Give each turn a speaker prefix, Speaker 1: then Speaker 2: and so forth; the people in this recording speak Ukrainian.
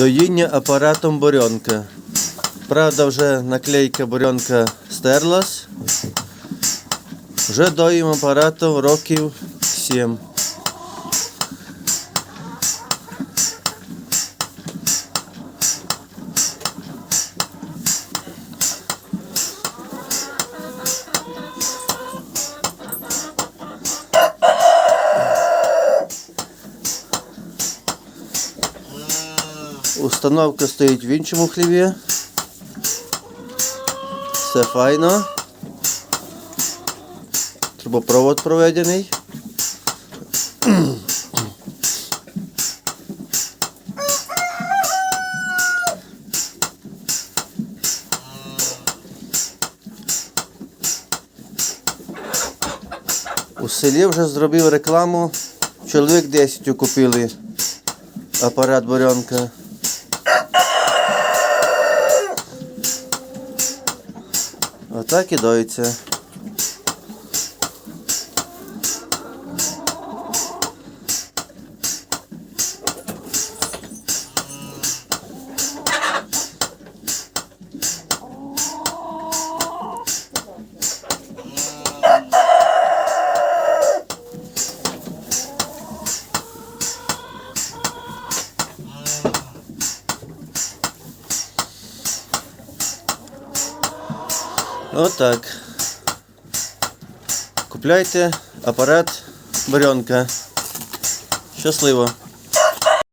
Speaker 1: Доїння апаратом бурьонка. Правда, вже наклейка бурьонка стерлась. Вже доїм апаратом років 7. Установка стоїть в іншому хліві. Все файно. Трубопровод проведений. У селі вже зробив рекламу. Чоловік 10 купили апарат буренка. Отак і доїться. Отак. Купляйте апарат буренка. Щасливо!